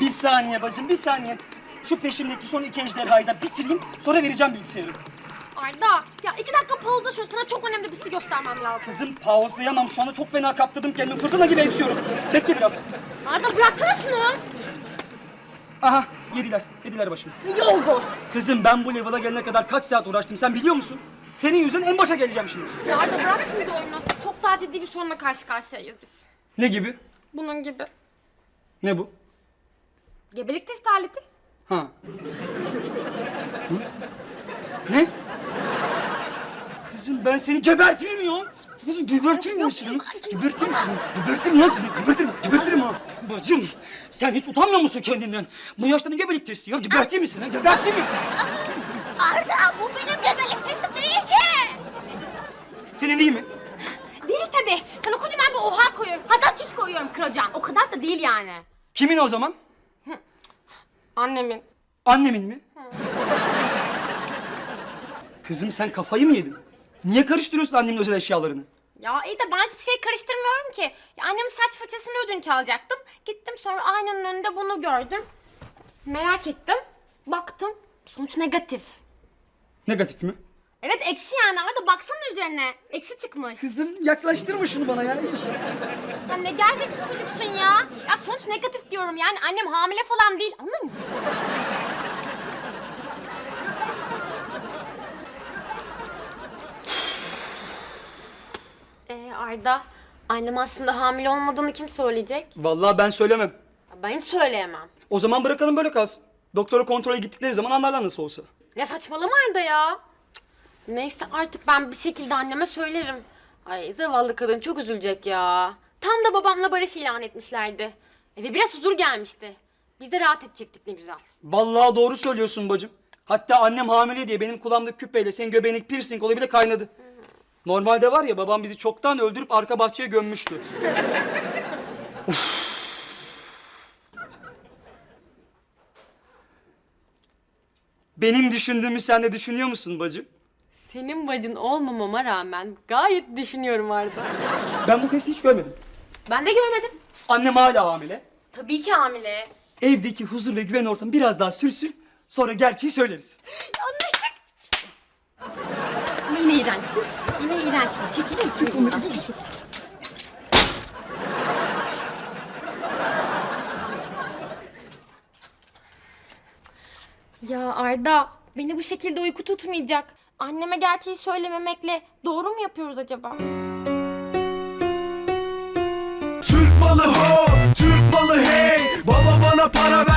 Bir saniye bacım, bir saniye. Şu peşimdeki son iki ejderhayı da bitireyim, sonra vereceğim bilgisayarı. Arda ya iki dakika pauzda şunu sana çok önemli bir şey göstermem lazım. Kızım pauzlayamam, şu anda çok fena kaptırdım kendimi. Fırtına gibi esiyorum. Bekle biraz. Arda bıraksana şunu. Aha, yediler, yediler başımı. İyi oldu. Kızım ben bu level'a gelene kadar kaç saat uğraştım sen biliyor musun? Senin yüzünden en başa geleceğim şimdi. Ya Arda bırak şimdi oyunu. Çok daha ciddi bir sorunla karşı karşıyayız biz. Ne gibi? Bunun gibi. Ne bu? Gebelik testi aleti. Ha. Hı? Ne? Kızım ben seni gebertirim ya. Kızım gebertirim ya seni. Gebertirim seni. Gebertirim lan seni. Gebertirim. Gebertirim ha. Bacım sen hiç utanmıyor musun kendinden? Bu yaşta ne gebelik testi ya? Geberteyim mi seni? Geberteyim mi? Arda bu benim gebelik testim değil ki. Senin değil mi? Değil tabii. Sana kocaman bir oha koyuyorum. Hatta çüz koyuyorum kıracağım. O kadar da değil yani. Kimin o zaman? Annemin. Annemin mi? Kızım sen kafayı mı yedin? Niye karıştırıyorsun annemin özel eşyalarını? Ya iyi de ben hiçbir şey karıştırmıyorum ki. Ya annemin saç fırçasını ödünç alacaktım. Gittim sonra aynanın önünde bunu gördüm. Merak ettim. Baktım. Sonuç negatif. Negatif mi? Eksi yani Arda baksana üzerine. Eksi çıkmış. Kızım yaklaştırma şunu bana ya. Sen ne gerzek bir çocuksun ya. Ya sonuç negatif diyorum yani annem hamile falan değil anladın mı? Ee Arda, annem aslında hamile olmadığını kim söyleyecek? Vallahi ben söylemem. Ya Ben hiç söyleyemem. O zaman bırakalım böyle kalsın. Doktora kontrole gittikleri zaman anlarlar nasıl olsa. Ne saçmalama Arda ya. Neyse artık ben bir şekilde anneme söylerim. Ay zavallı kadın çok üzülecek ya. Tam da babamla barış ilan etmişlerdi. Eve biraz huzur gelmişti. Biz de rahat edecektik ne güzel. Vallahi doğru söylüyorsun bacım. Hatta annem hamile diye benim kulağımda küpeyle senin göbeğindeki piercing olayı bile kaynadı. Normalde var ya babam bizi çoktan öldürüp arka bahçeye gömmüştü. Benim düşündüğümü sen de düşünüyor musun bacım? Senin bacın olmamama rağmen gayet düşünüyorum Arda. Ben bu testi hiç görmedim. Ben de görmedim. Annem hala hamile. Tabii ki hamile. Evdeki huzur ve güven ortamı biraz daha sürsün. Sonra gerçeği söyleriz. Anlaştık. Ama yine iğrençsin. Yine iğrençsin. Çekilir misin buradan? Ya Arda, beni bu şekilde uyku tutmayacak. Anneme gerçeği söylememekle doğru mu yapıyoruz acaba? Türk malı ho, Türk malı hey Baba bana para